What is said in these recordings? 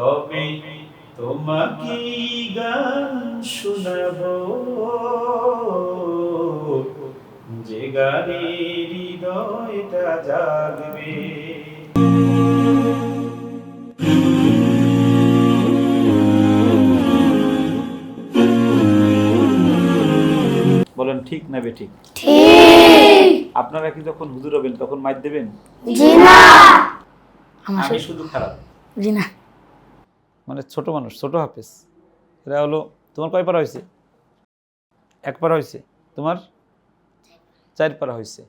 তবে তোমাকে গান শোনাবো। যে গানে হৃদয়টা জাগবে। বলেন ঠিক না বে ঠিক? আপনারা কি যখন হুজুর হবেন তখন মাইর দেবেন? আমি শুধু খারাপ। জি না। মানে ছোট মানুষ, ছোট হাফেজ। এরা হলো, তোমার কয় পারা হয়েছে এক পারা হয়েছে তোমার চার পারা হয়েছে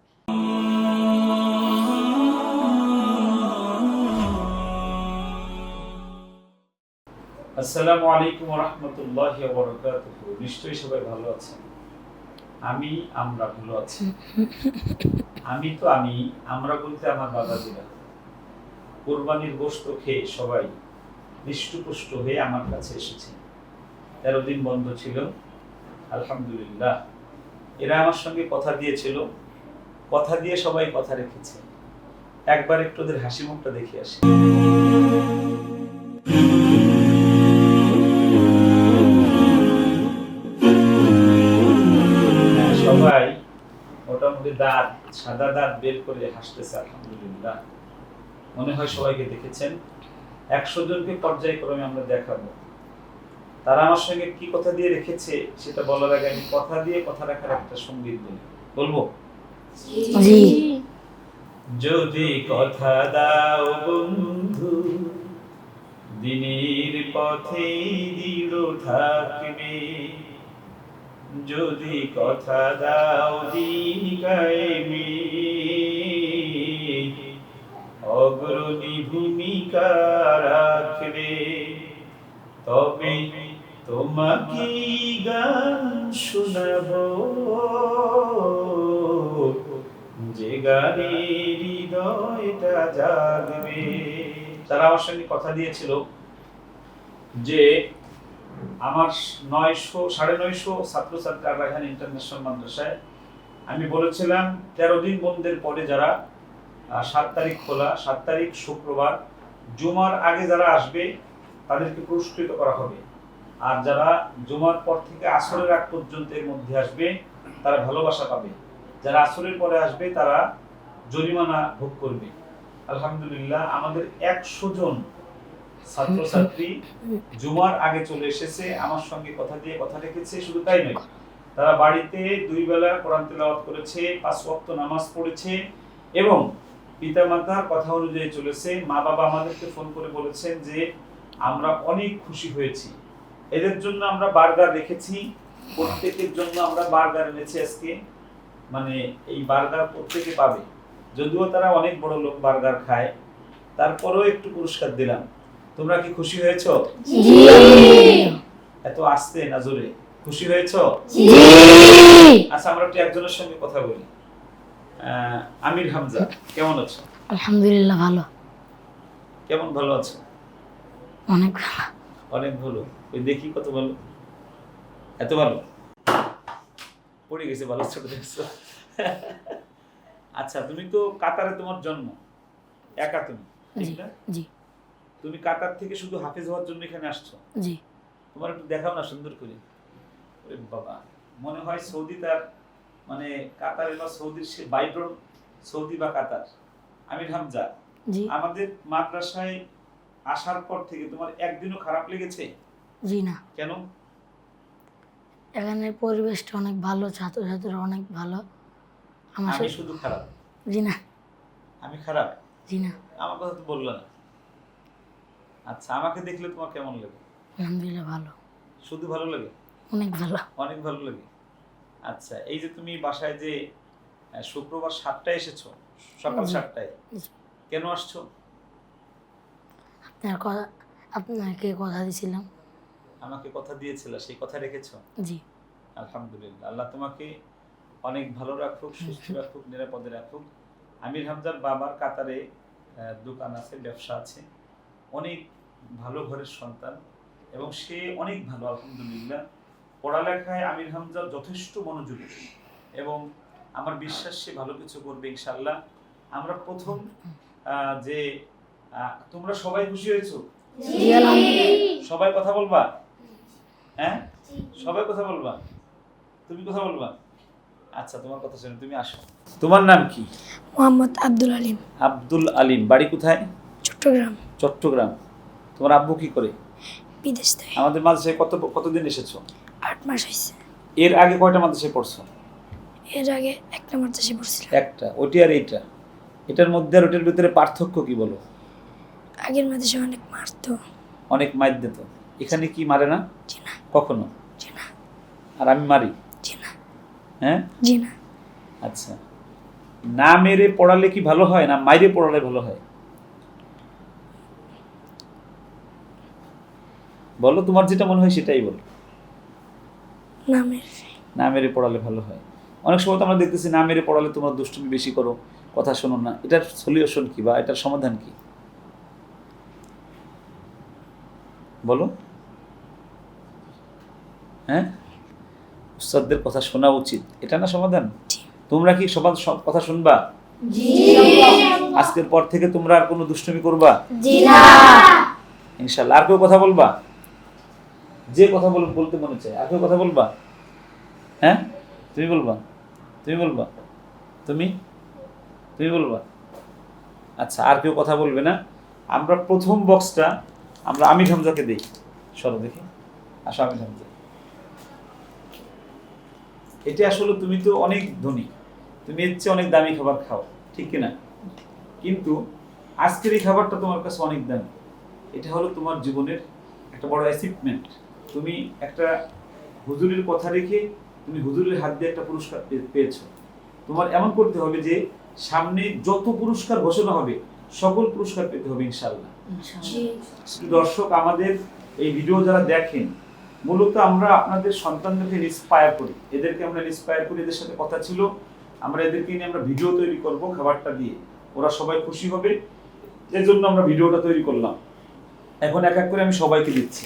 আসসালামু আলাইকুম রহমতুল্লাহ নিশ্চয়ই সবাই ভালো আছেন। আমি, আমরা ভালো আছি। আমি তো আমি, আমরা বলতে আমার বাবা বাবাজিরা। কোরবানির গোশত খেয়ে সবাই হৃষ্টপুষ্ট হয়ে আমার কাছে এসেছে। তেরো দিন বন্ধ ছিল। আলহামদুলিল্লাহ। এরা আমার সঙ্গে কথা দিয়েছিল। কথা দিয়ে সবাই কথা রেখেছে। একবার একটু ওদের হাসি মুখটা দেখে আসি। হ্যাঁ, সবাই মোটামুটি দাঁত সাদা দাঁত বের করে হাসতেছে আলহামদুলিল্লাহ। মনে হয় সবাইকে দেখেছেন। একশো জনকে পর্যায়ক্রমে আমরা দেখাবো। তারা আমার সঙ্গে কি কথা দিয়ে রেখেছে সেটা বলার আগে আমি কথা দিয়ে কথা রাখার একটা সংগীত বলি বলব? যদি কথা দাও বন্ধু দিনের পথে দৃঢ় থাকবে। যদি কথা দাও দিন কায়েমে অগ্রণী ভূমিকা রাখবে। তবে তোমাকে গান শোনাবো। যে গানে হৃদয়টা জাগবে। তারা আমার সঙ্গে কথা দিয়েছিল যে আমার নয়শো, সাড়ে নয়শো ছাত্রছাত্রী আগ্রাহান ইন্টারন্যাশনাল মাদ্রাসায় আমি বলেছিলাম, তেরো দিন বন্ধের পরে যারা সাত তারিখ খোলা, সাত তারিখ শুক্রবার। জুমার আগে যারা আসবে, তাদেরকে পুরস্কৃত করা হবে। আর যারা জুমার পর থেকে আসরের আগ পর্যন্ত এর মধ্যে আসবে, তারা ভালোবাসা পাবে। যারা আসরের পরে আসবে, তারা জরিমানা ভোগ করবে। আলহামদুলিল্লাহ, আমাদের একশো জন ছাত্রছাত্রী জুমার আগে চলে এসেছে। আমার সঙ্গে কথা দিয়ে কথা রেখেছে, শুধু তাই নয়, তারা বাড়িতে দুই বেলা কোরআন তেলাওয়াত করেছে, পাঁচ ওয়াক্ত নামাজ পড়েছে এবং পিতামাতার কথা অনুযায়ী চলেছে। মা বাবা আমাদেরকে ফোন করে বলেছেন যে আমরা অনেক খুশি হয়েছি। এদের জন্য আমরা বার্গার রেখেছি। প্রত্যেকের জন্য আমরা বার্গার এনেছি আজকে। মানে এই বার্গার প্রত্যেকে পাবে। যদিও তারা অনেক বড় লোক বার্গার খায়। তারপরেও একটু পুরস্কার দিলাম। তোমরা কি খুশি হয়েছো? এত আসতে না জোরে খুশি হয়েছো? আচ্ছা আমরা একটু একজনের সঙ্গে কথা বলি। আমির হামজা কেমন আছো? আলহামদুলিল্লাহ ভালো। কেমন ভালো আছো? অনেক ভালো। অনেক ভালো। ওই দেখি কত ভালো। এত ভালো? পড়ে গেছে ভালো ছোট দেখছ। আচ্ছা তুমি তো কাতারে তোমার জন্ম। একা তুমি ঠিক না? জি। তুমি কাতার থেকে শুধু হাফেজ হওয়ার জন্য এখানে আসছো? জি। তোমার একটু দেখাও না সুন্দর করে। বাবা মনে হয় সৌদি তার মানে কাতারে বা সৌদির সে বাইড্রন সৌদি বা কাতার আমির হামজা। জি। আমাদের মাদ্রাসায় আসার পর থেকে তোমার একদিনও খারাপ লেগেছে? জি না। কেন? এখানের পরিবেশটা অনেক ভালো ছাত্রছাত্রীরা অনেক ভালো। আমার আমি শুধু খারাপ। জি না। আমি খারাপ? জি না। আমার কথা তো বলল না। আচ্ছা আমাকে দেখলে তোমার কেমন লাগে? আলহামদুলিল্লাহ ভালো। শুধু ভালো লাগে? অনেক ভালো। অনেক ভালো লাগে। আচ্ছা এই যে তুমি বাসায় যে শুক্রবার সাতটায় এসেছ সকাল সাতটায় কেন আসছো? আপনার কথা আপনাকে কথা দিয়েছিলাম। আমাকে কথা দিয়েছিল সেই কথা রেখেছো? জি। আলহামদুলিল্লাহ আল্লাহ তোমাকে অনেক ভালো রাখুক সুস্থ রাখুক নিরাপদে রাখুক। আমির হামজার বাবার কাতারে দোকান আছে ব্যবসা আছে। অনেক ভালো ঘরের সন্তান এবং সে অনেক ভালো আলহামদুলিল্লাহ। পড়ালেখায় আমির হামজা যথেষ্ট মনোযোগী এবং আমার বিশ্বাস সে ভালো কিছু করবে ইনশাল্লাহ আমরা প্রথম যে তোমরা সবাই খুশি হয়েছো? সবাই কথা বলবা? হ্যাঁ? সবাই কথা বলবা? তুমি কথা বলবা? আচ্ছা তোমার কথা শুনে তুমি আসো। তোমার নাম কি? মোহাম্মদ আব্দুল আলিম। আব্দুল আলিম বাড়ি কোথায়? চট্টগ্রাম। চট্টগ্রাম। তোমার আব্বু কি করে? বিদেশ থেকে। আমাদের মাদ্রাসায় কত কতদিন এসেছ? আট মাস হয়েছে এর আগে কয়টা মাদ্রাসায় পড়ছো? এর আগে এক নম্বর দেশে পড়ছিলাম। একটা? ওটি আর এইটা? এটার মধ্যে আর ওটার ভিতরে পার্থক্য কি বলো? আগের মাদেশে অনেক মারতো অনেক মাইর দিত এখানে কি মারে না? জি না কখনো? জি না আর আমি মারি? জি না হ্যাঁ? জি না আচ্ছা। না মেরে পড়ালে কি ভালো হয় না মাইরে পড়ালে ভালো হয়? বলো তোমার যেটা মনে হয় সেটাই বলো। নামের। না মেরে পড়ালে ভালো হয়। অনেক সময় তো আমরা দেখতেছি না মেরে পড়ালে তোমরা দুষ্টুমি বেশি করো কথা শোনো না। এটার সলিউশন কি বা এটার সমাধান কি? বলো। হ্যাঁ? উস্তাদদের কথা শোনা উচিত। এটা না সমাধান? তোমরা কি সবার কথা শুনবা? আজকের পর থেকে তোমরা আর কোনো দুষ্টুমি করবা? ইনশাল্লাহ। আর কেউ কথা বলবা? যে কথা বল, বলতে মনে চায়। আর কেউ কথা বলবা? হ্যাঁ? তুমি বলবা? তুমি বলবা? তুমি? তুমি বলবা? আচ্ছা আর কেউ কথা বলবে না। আমরা প্রথম বক্সটা, আমরা আমির হামজাকে দিই। সরো দেখি। আসো আমির হামজা। এটা আসলে তুমি তো অনেক ধনী। তুমি এর চেয়ে অনেক দামি খাবার খাও, ঠিক কিনা? কিন্তু আজকের এই খাবারটা তোমার কাছে অনেক দামি। এটা হলো তোমার জীবনের একটা বড় অ্যাচিভমেন্ট তুমি একটা হুজুরের কথা রেখে তুমি হুজুরের হাত দিয়ে একটা পুরস্কার পেয়েছ। তোমার এমন করতে হবে যে সামনে যত পুরস্কার ঘোষণা হবে সকল পুরস্কার পেতে হবে ইনশাল্লাহ দর্শক আমাদের এই ভিডিও যারা দেখেন মূলত আমরা আপনাদের সন্তানদেরকে ইন্সপায়ার করি। এদেরকে আমরা ইন্সপায়ার করি এদের সাথে কথা ছিল। আমরা এদেরকে নিয়ে আমরা ভিডিও তৈরি করব খাবারটা দিয়ে। ওরা সবাই খুশি হবে। এর জন্য আমরা ভিডিওটা তৈরি করলাম। এখন এক এক করে আমি সবাইকে দিচ্ছি।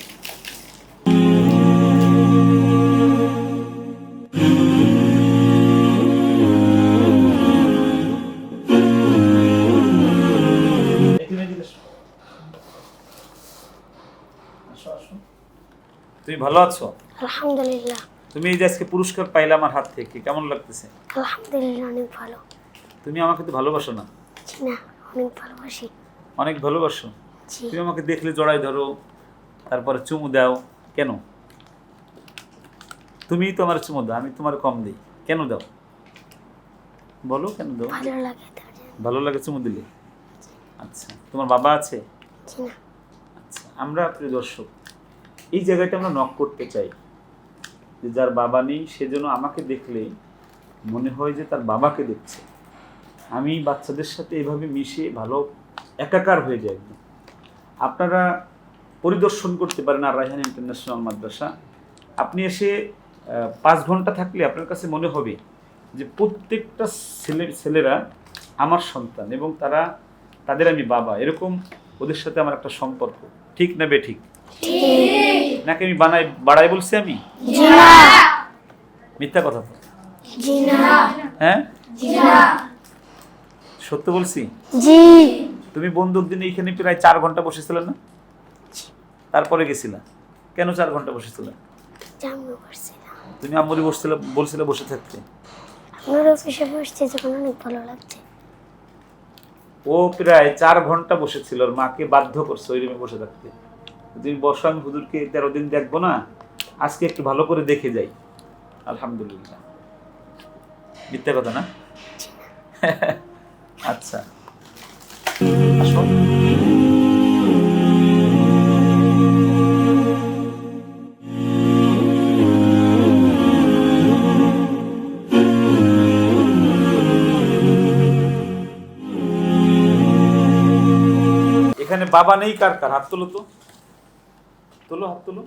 ভালো আছো? আলহামদুলিল্লাহ। তুমি এই যে আজকে পুরস্কার পাইলে আমার হাত থেকে কেমন লাগতেছে? আলহামদুলিল্লাহ অনেক ভালো। তুমি আমাকে তো ভালোবাসো না। জি না অনেক ভালোবাসি। অনেক ভালোবাসো? জি। তুমি আমাকে দেখলে জড়াই ধরো তারপরে চুমু দাও। কেন? তুমি তো আমার চুমু দাও আমি তোমার কম দিই। কেন দাও? বলো কেন দাও? ভালো লাগে ভালো লাগে চুমু দিলে? আচ্ছা তোমার বাবা আছে? জি না। আচ্ছা আমরা প্রিয় দর্শক। এই জায়গাটা আমরা নক করতে চাই। যে যার বাবা নেই, সে যেন আমাকে দেখলে মনে হয় যে তার বাবাকে দেখছে। আমি বাচ্চাদের সাথে এভাবে মিশে ভালো একাকার হয়ে যায় আপনারা পরিদর্শন করতে পারেন আর রায়হান ইন্টারন্যাশনাল মাদ্রাসা। আপনি এসে পাঁচ ঘণ্টা থাকলে আপনার কাছে মনে হবে যে প্রত্যেকটা ছেলে, ছেলেরা আমার সন্তান এবং তারা, তাদের আমি বাবা। এরকম ওদের সাথে আমার একটা সম্পর্ক। ঠিক না বে ঠিক? নাকি আমি বানাই বাড়াই বলছি আমি? মিথ্যা কথা তো। হ্যাঁ? সত্য বলছি? তুমি বন্ধুর দিন এইখানে প্রায় চার ঘণ্টা বসেছিলে না? তারপরে গেছিলা। কেন চার ঘণ্টা বসেছিলে? তুমি আম্মুরি বসছিলে বলছিলে বসে থাকতে। আপনার অফিসে বসতে যখন অনেক ভালো লাগছে। ও প্রায় চার ঘণ্টা বসেছিল ওর মাকে বাধ্য করছে ওই রুমে বসে থাকতে। তুমি বসো আমি হুজুরকে তেরো দিন দেখব না, আজকে একটু ভালো করে দেখে যাই। আলহামদুলিল্লাহ। মিথ্যা কথা না? আচ্ছা। এখানে বাবা নেই, কার কার? হাত তোলো তো। তোলো, হাত তোলো।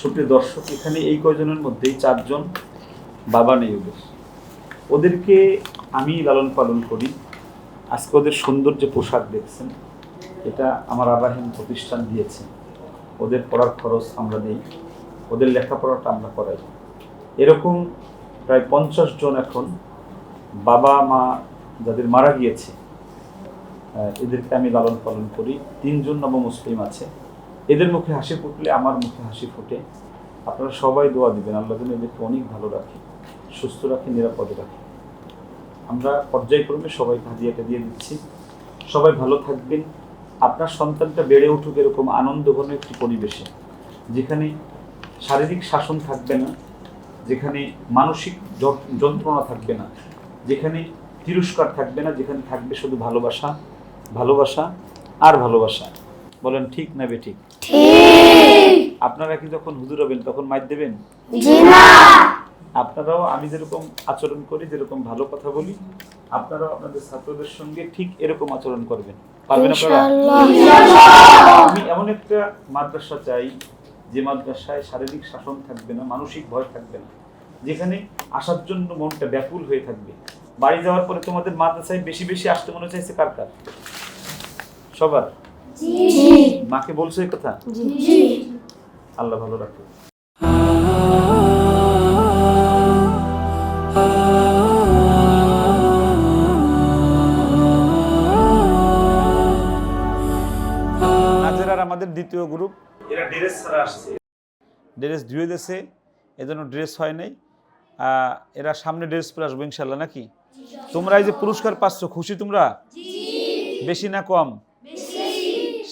সুপ্রিয় দর্শক, এখানে এই কয়জনের মধ্যেই চারজন বাবা নেই ওদের। ওদেরকে আমি লালন পালন করি। আজকে ওদের সুন্দর যে পোশাক দেখছেন, এটা আমার আবাহীন প্রতিষ্ঠান দিয়েছে। ওদের পড়ার খরচ আমরা দিই ওদের লেখাপড়াটা আমরা করাই। এরকম প্রায় পঞ্চাশ জন এখন বাবা, মা যাদের মারা গিয়েছে এদেরকে আমি লালন পালন করি। তিনজন নব মুসলিম আছে। এদের মুখে হাসি ফুটলে আমার মুখে হাসি ফুটে। আপনারা সবাই দোয়া দিবেন, আল্লাহ যেন এদেরকে অনেক ভালো রাখে, সুস্থ রাখে, নিরাপদে রাখে। আমরা পর্যায়ক্রমে সবাইকে হাদিয়াটা দিয়ে দিচ্ছি। সবাই ভালো থাকবেন। আপনার সন্তানটা বেড়ে উঠুক এরকম আনন্দঘন একটি পরিবেশে, যেখানে শারীরিক শাসন থাকবে না, যেখানে মানসিক যন্ত্রণা থাকবে না, যেখানে তিরস্কার থাকবে না, যেখানে থাকবে শুধু ভালোবাসা ভালোবাসা আর ভালোবাসা। বলেন ঠিক না বে ঠিক? আপনারা কি যখন হুজুর হবেন তখন মাইর দেবেন? আপনারাও আমি যেরকম আচরণ করি যেরকম ভালো কথা বলি আপনারাও আপনাদের ছাত্রদের সঙ্গে ঠিক এরকম আচরণ করবেন। পারবেন আপনারা? আমি এমন একটা মাদ্রাসা চাই যে মাদ্রাসায় শারীরিক শাসন থাকবে না মানসিক ভয় থাকবে না যেখানে আসার জন্য মনটা ব্যাকুল হয়ে থাকবে। বাড়ি যাওয়ার পরে তোমাদের মাদ্রাসায় বেশি বেশি আসতে মনে চাইছে কার কার? সবার। মাকে বলছো এই কথা? আল্লাহ ভালো রাখো। আমাদের দ্বিতীয় গ্রুপ। এরা ড্রেস ছাড়া আসছে। ড্রেস ধুয়ে দিয়েছে এজন্য ড্রেস হয় নাই। এরা সামনে ড্রেস পরে আসব ইনশাল্লাহ নাকি? তোমরা এই যে পুরস্কার পাচ্ছ খুশি তোমরা? বেশি না কম?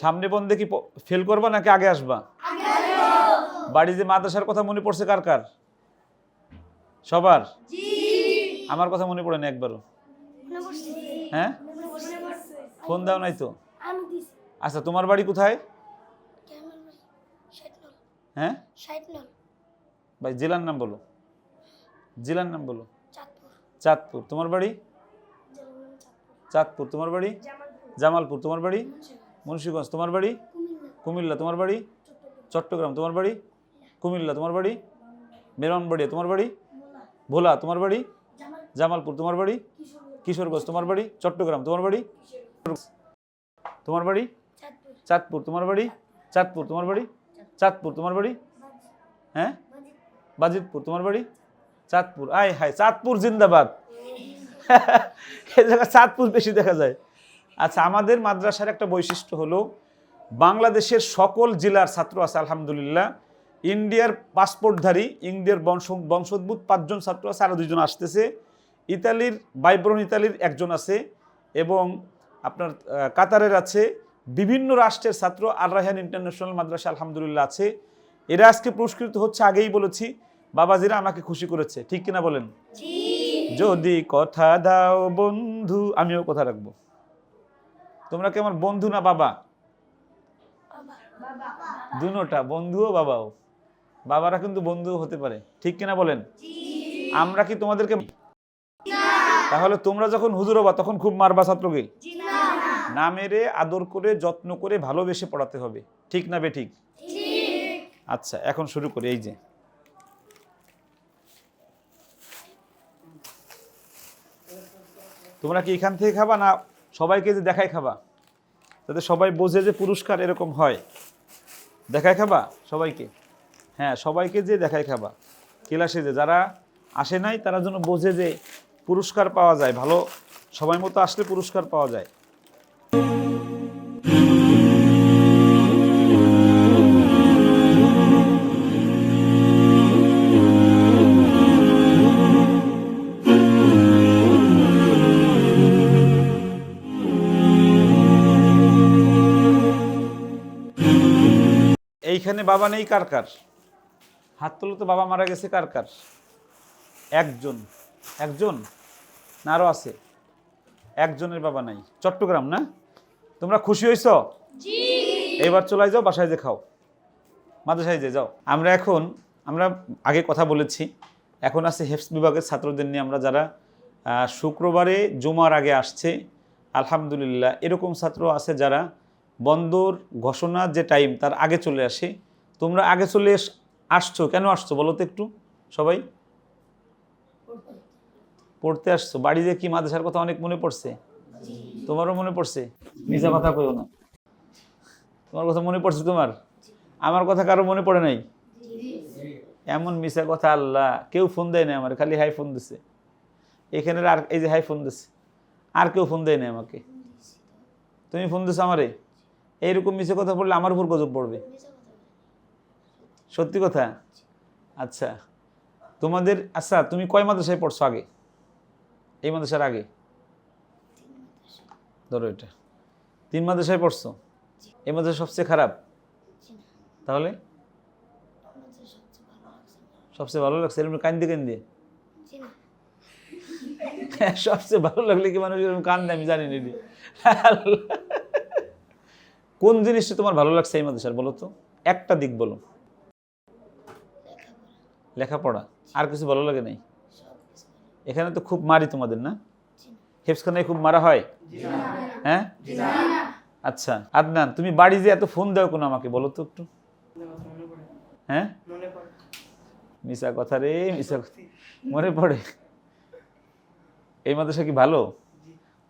সামনে বন্ধে কি ফেল করবা নাকি আগে আসবা? বাড়ি যে মাদ্রাসার কথা মনে পড়ছে কার কার? সবার? আমার কথা মনে পড়ে না একবারও। হ্যাঁ? ফোন দাও নাই তো। আচ্ছা তোমার বাড়ি কোথায়? হ্যাঁ? ভাই জেলার নাম বলো। জেলার নাম বলো। চাঁদপুর। চাঁদপুর। তোমার বাড়ি? চাঁদপুর। তোমার বাড়ি? জামালপুর। তোমার বাড়ি? মুন্সিগঞ্জ তোমার বাড়ি কুমিল্লা তোমার বাড়ি চট্টগ্রাম তোমার বাড়ি কুমিল্লা তোমার বাড়ি মেরনবাড়িয়া তোমার বাড়ি ভোলা তোমার বাড়ি জামাল জামালপুর তোমার বাড়ি কিশোরগঞ্জ তোমার বাড়ি চট্টগ্রাম তোমার বাড়ি তোমার বাড়ি চাঁদপুর তোমার বাড়ি চাঁদপুর তোমার বাড়ি চাঁদপুর তোমার বাড়ি হ্যাঁ বাজিতপুর তোমার বাড়ি চাঁদপুর আয় হায় চাঁদপুর জিন্দাবাদ এই জায়গায় চাঁদপুর বেশি দেখা যায় আচ্ছা আমাদের মাদ্রাসার একটা বৈশিষ্ট্য হলো বাংলাদেশের সকল জেলার ছাত্র আছে আলহামদুলিল্লাহ। ইন্ডিয়ার পাসপোর্টধারী ইন্ডিয়ার বংশ বংশোদ্ভূত পাঁচজন ছাত্র আছে আরও দুজন আসতেছে। ইতালির বাইব্রন ইতালির একজন আছে এবং আপনার কাতারের আছে। বিভিন্ন রাষ্ট্রের ছাত্র আল রাহান ইন্টারন্যাশনাল মাদ্রাসা আলহামদুলিল্লাহ আছে। এরা আজকে পুরস্কৃত হচ্ছে আগেই বলেছি বাবাজিরা আমাকে খুশি করেছে। ঠিক কিনা বলেন? যদি কথা দাও বন্ধু আমিও কথা রাখব। তোমরা কি আমার বন্ধু না বাবা? দুনোটা, বন্ধুও বাবাও। বাবারা কিন্তু বন্ধু হতে পারে। ঠিক কিনা বলেন? আমরা কি তোমাদেরকে তাহলে তোমরা যখন হুজুর হবা, তখন খুব মারবা ছাত্রকে? না মেরে, আদর করে, যত্ন করে, ভালোবেসে পড়াতে হবে। ঠিক না বে ঠিক আচ্ছা এখন শুরু করি, এই যে। তোমরা কি এখান থেকে খাবা না সবাইকে যে দেখায় খাবা যাতে সবাই বোঝে যে পুরস্কার এরকম হয়। দেখায় খাবা সবাইকে? হ্যাঁ সবাইকে যে দেখায় খাবা ক্লাসে যে যারা আসে নাই, তারা যেন বোঝে যে পুরস্কার পাওয়া যায়, ভালো সবাই মতো আসলে পুরস্কার পাওয়া যায়। এইখানে বাবা নেই কার কার? হাত তুলো তো বাবা মারা গেছে কার কার? একজন। একজন? না আরও আছে। একজনের বাবা নাই। চট্টগ্রাম না? তোমরা খুশি হয়েছ এবার চলে যাও বাসায় যে খাও। মাদ্রাসায় যে যাও। আমরা এখন আমরা আগে কথা বলেছি। এখন আছে হেফস বিভাগের ছাত্রদের নিয়ে আমরা যারা শুক্রবারে জুমার আগে আসছে আলহামদুলিল্লাহ এরকম ছাত্র আছে যারা বন্দর ঘোষণা যে টাইম তার আগে চলে আসে। তোমরা আগে চলে আসছো, কেন আসছো বলো তো একটু সবাই? পড়তে আসছো। বাড়ি যে কি মাদ্রাসার কথা অনেক মনে পড়ছে? তোমারও মনে পড়ছে? নিজা কথা কইও না। তোমার কথা মনে পড়ছে তোমার? আমার কথা কারও মনে পড়ে নাই? এমন মিশা কথা আল্লাহ। কেউ ফোন দেয় না আমার, খালি হাই ফোন দিছে। এখানে আর এই যে হাই ফোন দিছে। আর কেউ ফোন দেয় না আমাকে। তুমি ফোন দিছো আমারে? এইরকম মিছে কথা বললে আমার উপর গজব পড়বে? সত্যি কথা? আচ্ছা। তোমাদের আচ্ছা তুমি কয় মাদ্রাসায় পড়ছো আগে? এই মাদ্রাসার আগে? ধরো এটা। তিন মাদ্রাসায় পড়ছো? এই মাদ্রাসা সবচেয়ে খারাপ? তাহলে? সবচেয়ে ভালো লাগছে? এরকম কান্দে কান্দে? সবচেয়ে ভালো লাগলে কি মানুষ এরকম কান্দে? আমি জানি না। কোন জিনিসটা তোমার ভালো লাগছে এই মাদ্রাসার, বলো তো? একটা দিক বলো। লেখাপড়া। আর কিছু ভালো লাগে নাই? এখানে তো খুব মারি তোমাদের, না? হেফসখানায় খুব মারা হয়? হ্যাঁ? আচ্ছা আদনান, তুমি বাড়ি যে এত ফোন দাও কোনো আমাকে, বলো তো একটু। হ্যাঁ? মিশা কথা রে মিশা মনে পড়ে? এই মাদ্রাসা কি ভালো?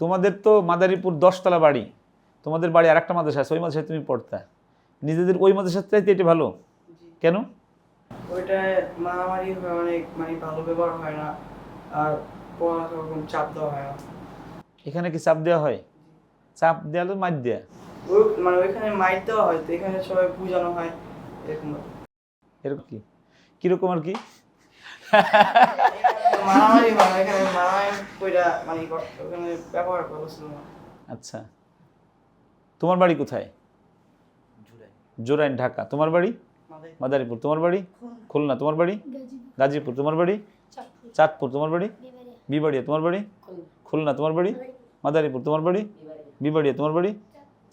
তোমাদের তো মাদারীপুর দশতলা বাড়ি। তোমাদের বাড়ি আরেকটা মাদ্রাসা আছে ওই মাদ্রাসায় তুমি পড়তা। নিজেদের ওই মাদ্রাসার চাইতে এটা ভালো? কেন? ওইটায় মারামারি হয় অনেক মানে ভালো ব্যবহার হয় না আর পড়াশোনা চাপ দেওয়া হয় না। এখানে কি চাপ দেওয়া হয়? চাপ দেওয়া হলো মার দেওয়া মানে ওইখানে মাইট দেওয়া হয় তো এখানে সবাই বুঝানো হয় এরকম এরকম কি? কীরকম আর কি? মারামারি হয় এখানে মারামারি কইরা মানে ব্যবহার ভালো আচ্ছা। তোমার বাড়ি কোথায় জোরাইন ঢাকা তোমার বাড়ি মাদারীপুর তোমার বাড়ি খুলনা তোমার বাড়ি গাজীপুর তোমার বাড়ি চাঁদপুর তোমার বাড়ি বিবাড়িয়া তোমার বাড়ি খুলনা তোমার বাড়ি মাদারীপুর তোমার বাড়ি বিবাড়িয়া তোমার বাড়ি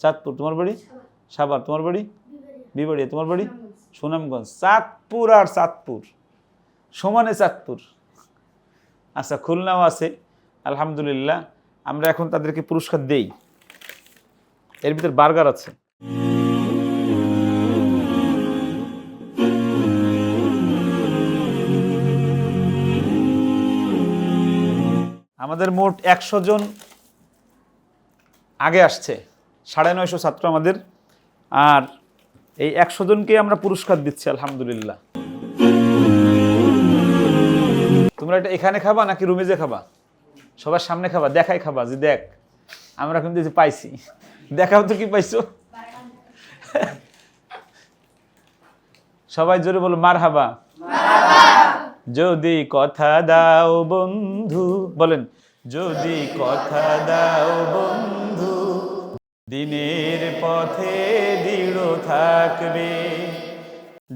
চাঁদপুর তোমার বাড়ি সাভার তোমার বাড়ি বিবাড়িয়া তোমার বাড়ি সুনামগঞ্জ চাঁদপুর আর চাঁদপুর সমানে চাঁদপুর আচ্ছা খুলনাও আছে আলহামদুলিল্লাহ আমরা এখন তাদেরকে পুরস্কার দেই এর ভিতর বার্গার আছে। আমাদের মোট একশো জন আগে আসছে, সাড়ে নয়শো ছাত্র আমাদের। আর এই একশো জনকে আমরা পুরস্কার দিচ্ছি, আলহামদুলিল্লাহ। তোমরা এটা এখানে খাবা নাকি রুমে যে খাবা? সবার সামনে খাবা দেখাই খাবা যে দেখ, আমরা কিন্তু পাইছি। দেখাও তো কি পাইছো? সবাই জোরে বলো মার হাবা যদি কথা দাও বন্ধু, বলেন, যদি কথা দাও বন্ধু, দিনের পথে দৃঢ় থাকবে।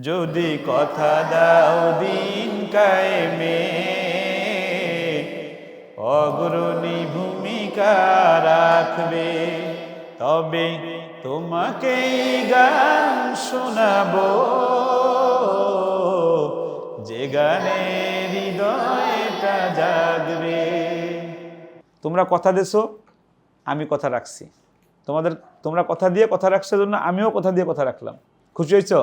যদি কথা দাও দিন কায়েমে, অগ্রণী ভূমিকা রাখবে। তবে তোমাকেই গান শোনাবো। যে গানে হৃদয়টা জাগবে। তোমরা কথা দেছো আমি কথা রাখছি। তোমাদের তোমরা কথা দিয়ে কথা রাখছো জন্য আমিও কথা দিয়ে কথা রাখলাম। খুশি হয়েছ?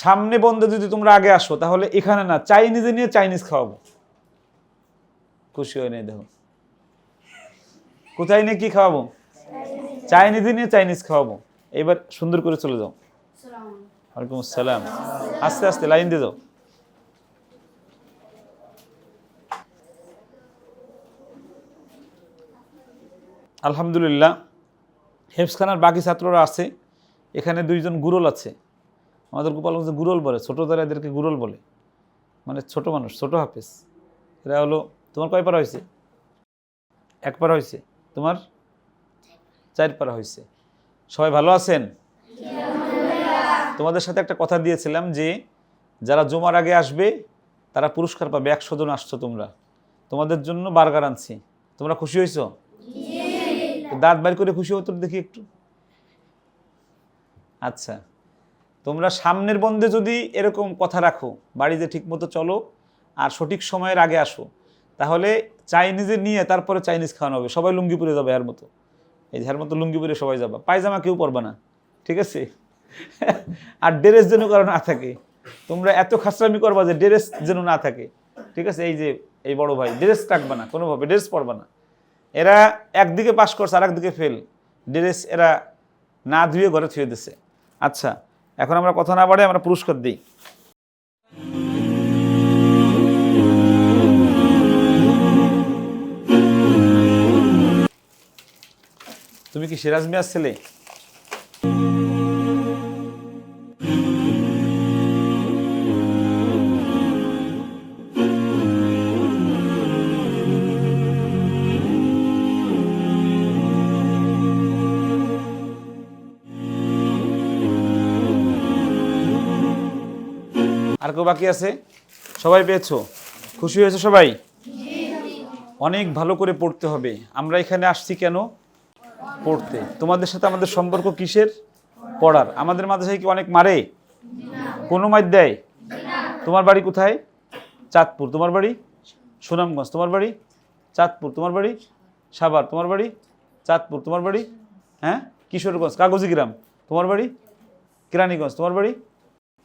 সামনে বন্ধে যদি তোমরা আগে আসো তাহলে এখানে না চাইনিজে নিয়ে চাইনিজ খাওয়াবো। খুশি হয়ে নেই দেখো কোথায় নিয়ে কি খাওয়াবো? চাইনিজে নিয়ে চাইনিজ খাওয়াবো। এবার সুন্দর করে চলে যাও। ওয়ালাইকুম আসসালাম। আস্তে আস্তে, লাইন দিয়ে যাও। আলহামদুলিল্লাহ হেফসখানার বাকি ছাত্ররা আছে। এখানে দুইজন গুরল আছে। আমাদের গোপালগঞ্জে গুরল বলে, ছোটো দ্বারা এদেরকে গুরল বলে। মানে ছোট মানুষ, ছোট হাফেজ। এরা হলো, তোমার কয় পারা হয়েছে? এক পারা হয়েছে। তোমার? চার পারা হয়েছে। সবাই ভালো আছেন? তোমাদের সাথে একটা কথা দিয়েছিলাম যে যারা জমার আগে আসবে তারা পুরস্কার পাবে একশো জন আসছো তোমরা। তোমাদের জন্য বার্গার আনছি। তোমরা খুশি হয়েছো? দাঁত বাইর করে খুশি হতো দেখি একটু। আচ্ছা তোমরা সামনের বন্ধে যদি এরকম কথা রাখো বাড়িতে ঠিকমতো চলো আর সঠিক সময়ের আগে আসো তাহলে চাইনিজে নিয়ে তারপরে চাইনিজ খাওয়ানো হবে সবাই লুঙ্গি পরে যাবে এর মতো। এই যার মতো লুঙ্গি পরে সবাই যাবা। পায়জামা কেউ পরবা না, ঠিক আছে? আর ড্রেস যেন কারও না থাকে, তোমরা এত খাসরামি করবা যে ড্রেস যেন না থাকে, ঠিক আছে? এই যে এই বড় ভাই, ড্রেস রাখবা না, কোনোভাবে, ড্রেস পরবা না। এরা একদিকে পাশ করছে আর একদিকে ফেল ড্রেস এরা না ধুয়ে ঘরে থুয়ে দিছে। আচ্ছা এখন আমরা কথা না বাড়ে আমরা পুরস্কার দিই। তুমি কি সিরাজ মিয়ার ছেলে? আর কেউ বাকি আছে? সবাই পেয়েছ? খুশি হয়েছে সবাই? অনেক ভালো করে পড়তে হবে। আমরা এখানে আসছি কেন? পড়তে তোমাদের সাথে আমাদের সম্পর্ক কিসের পড়ার আমাদের মাদ্রাসায় কি অনেক মারে কোনো মার দেয় তোমার বাড়ি কোথায় চাঁদপুর তোমার বাড়ি সুনামগঞ্জ তোমার বাড়ি চাঁদপুর তোমার বাড়ি সাভার তোমার বাড়ি চাঁদপুর তোমার বাড়ি হ্যাঁ কিশোরগঞ্জ কাগজি গ্রাম তোমার বাড়ি কেরানীগঞ্জ তোমার বাড়ি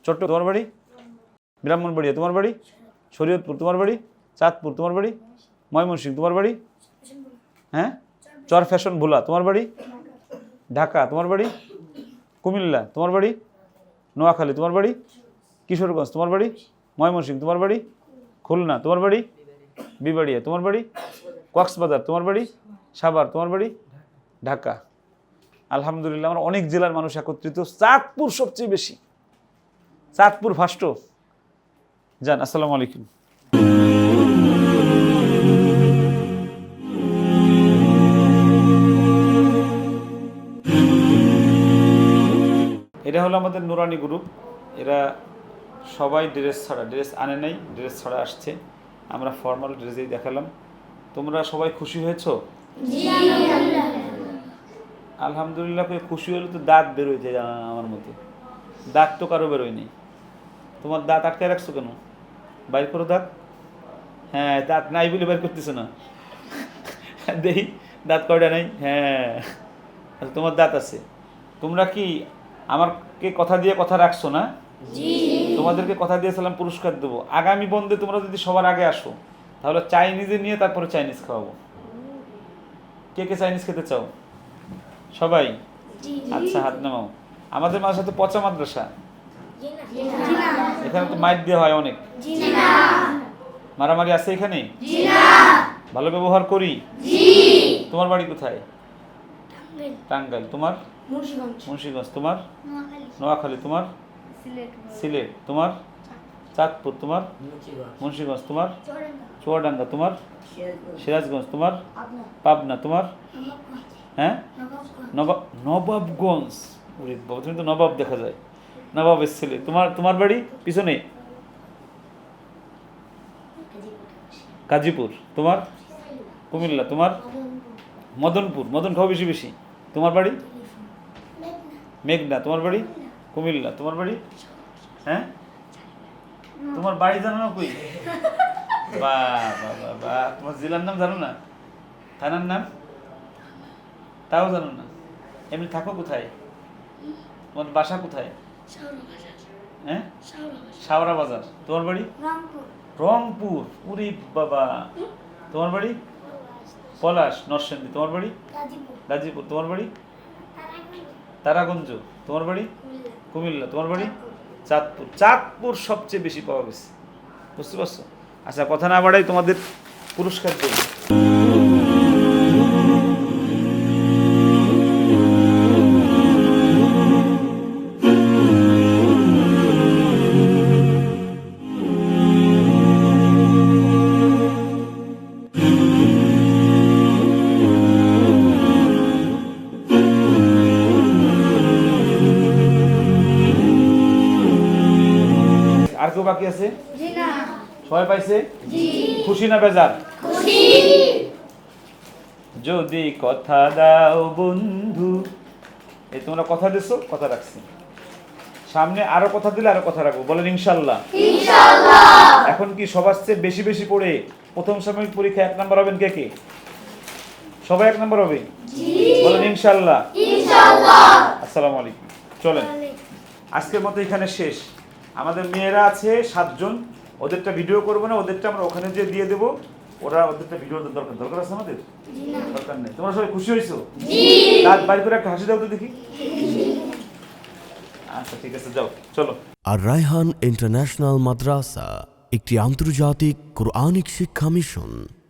চট্ট তোমার বাড়ি ব্রাহ্মণবাড়িয়া তোমার বাড়ি শরীয়তপুর তোমার বাড়ি চাঁদপুর তোমার বাড়ি ময়মনসিংহ তোমার বাড়ি হ্যাঁ চর ফ্যাশন ভোলা তোমার বাড়ি ঢাকা তোমার বাড়ি কুমিল্লা তোমার বাড়ি নোয়াখালী তোমার বাড়ি কিশোরগঞ্জ তোমার বাড়ি ময়মনসিংহ তোমার বাড়ি খুলনা তোমার বাড়ি বিবাড়িয়া তোমার বাড়ি কক্সবাজার তোমার বাড়ি সাভার তোমার বাড়ি ঢাকা আলহামদুলিল্লাহ আমরা অনেক জেলার মানুষ একত্রিত চাঁদপুর সবচেয়ে বেশি চাঁদপুর ফার্স্ট যান আসসালামু আলাইকুম হলো আমাদের নুরানি গ্রুপ। এরা সবাই ড্রেস ছাড়া ড্রেস আনে নাই ড্রেস ছাড়া আসছে। আমরা ফর্মাল ড্রেসেই দেখালাম। তোমরা সবাই খুশি হয়েছো? আলহামদুলিল্লাহ। খুশি হলে তো দাঁত বেরোয় যায় আমার মতে। দাঁত তো কারও বেরোয়নি তোমার দাঁত আটকায় রাখছো কেন? বাইর করো দাঁত। হ্যাঁ দাঁত নাই বলে বাইর করতেছো না। দেখি দাঁত কয়টা নাই? হ্যাঁ তোমার দাঁত আছে। তোমরা কি আমাকে কথা দিয়ে কথা রাখছো না? তোমাদেরকে কথা দিয়েছিলাম পুরস্কার দেবো। আগামী বন্ধে তোমরা যদি সবার আগে আসো তাহলে চাইনিজে নিয়ে তারপরে চাইনিজ খাওয়াবো। কে কে চাইনিজ খেতে চাও? সবাই? আচ্ছা হাত নামাও। আমাদের মাদ্রাসা তো পচা মাদ্রাসা। এখানে তো মাইট দেওয়া হয় অনেক। মারামারি আছে এখানে? ভালো ব্যবহার করি? তোমার বাড়ি কোথায়? টাঙ্গাইল। তোমার? মুন্সিগঞ্জ। তোমার? নোয়াখালী। তোমার? সিলেট। তোমার? চাঁদপুর। তোমার? মুন্সিগঞ্জ। তোমার? চুয়াডাঙ্গা। তোমার? সিরাজগঞ্জ। তোমার? পাবনা। তোমার? হ্যাঁ? নবাব নবাবগঞ্জ। ওরে বাবা, তুমি তো নবাব দেখা যায়। নবাবের ছেলে। তোমার তোমার বাড়ি পিছনে? গাজীপুর তোমার? কুমিল্লা তোমার? মদনপুর। মদন খাও বেশি বেশি। তোমার বাড়ি? মেঘনা তোমার বাড়ি? কুমিল্লা তোমার বাড়ি? হ্যাঁ? তোমার বাড়ি জানো না কই বা বা তোমার জেলার নাম জানো না? থানার নাম? তাও জানো না? এমনি থাকো কোথায়? তোমার বাসা কোথায়? হ্যাঁ? শাওরা বাজার তোমার বাড়ি? রংপুর। উরি বাবা। তোমার বাড়ি? পলাশ নরসেন্দি তোমার বাড়ি? গাজীপুর। তোমার বাড়ি? তারাগঞ্জ তোমার বাড়ি? কুমিল্লা। তোমার বাড়ি? চাঁদপুর। চাঁদপুর। সবচেয়ে বেশি পাওয়া গেছে। বুঝতে পারছ? আচ্ছা কথা না বাড়াই তোমাদের পুরস্কার দেব বাকি আছে? সবাই পাইছে? খুশি না বেজার? যদি কথা দাও বন্ধু। এই তোমরা কথা দিছো? কথা রাখছি। সামনে আরও কথা দিলে আরও কথা রাখব। বলেন ইনশাল্লাহ এখন কি সবার চেয়ে বেশি বেশি পড়ে প্রথম সাময়িক পরীক্ষা এক নম্বর হবেন কে কে? সবাই এক নম্বর হবে? বলেন ইনশাল্লাহ আসসালামু আলাইকুম। চলেন। আজকের মতো এখানে শেষ। আমাদের মেয়েরা আছে সাতজন ওদেরটা ভিডিও করব না ওদেরটা আমরা ওখানে যে দিয়ে দেবো। ওরা ওদেরটা ভিডিও দরকার দরকার আছে আমাদের? দরকার নেই। তোমরা সবাই খুশি হয়েছো? দাঁত বাইর করে একটা হাসি দাও তো দেখি। আচ্ছা ঠিক আছে যাও চলো। আর রায়হান ইন্টারন্যাশনাল মাদ্রাসা একটি আন্তর্জাতিক কোরআনিক শিক্ষা মিশন।